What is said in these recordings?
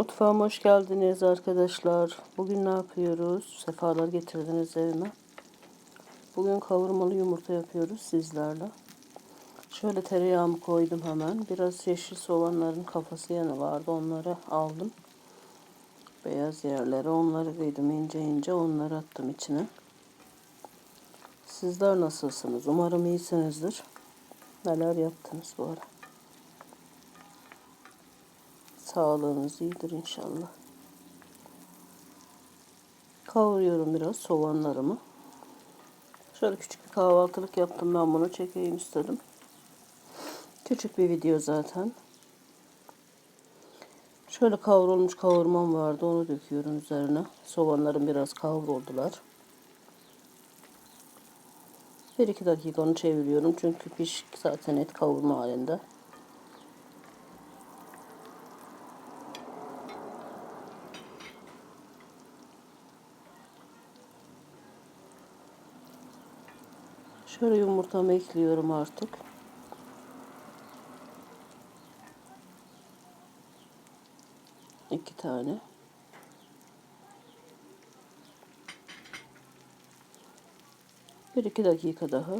Mutfağıma hoş geldiniz arkadaşlar. Bugün ne yapıyoruz? Sefalar getirdiniz evime. Bugün kavurmalı yumurta yapıyoruz sizlerle. Şöyle tereyağımı koydum hemen. Biraz yeşil soğanların kafası yanı vardı. Onları aldım. Beyaz yerlere onları kıydım ince ince. Onları attım içine. Sizler nasılsınız? Umarım iyisinizdir. Neler yaptınız bu ara? Sağlığınız iyidir inşallah. Kavuruyorum biraz soğanlarımı. Şöyle küçük bir kahvaltılık yaptım ben bunu çekeyim istedim. Küçük bir video zaten. Şöyle kavrulmuş kavurmam vardı onu döküyorum üzerine. Soğanlarım biraz kavruldular. Bir iki dakika onu çeviriyorum çünkü piş zaten et kavurma halinde. Şöyle yumurtamı ekliyorum artık. İki tane. Bir iki dakika daha.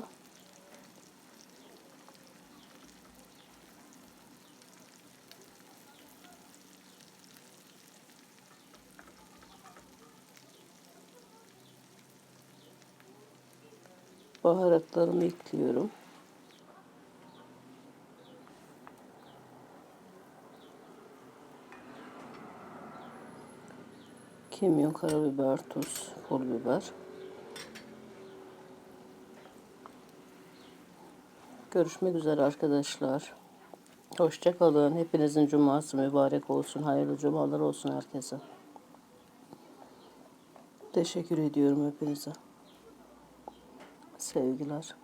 Baharatlarımı ekliyorum. Kimyon, karabiber, tuz, pul biber. Görüşmek üzere arkadaşlar. Hoşça kalın. Hepinizin cuması mübarek olsun. Hayırlı cumalar olsun herkese. Teşekkür ediyorum hepinize. Sevgiler.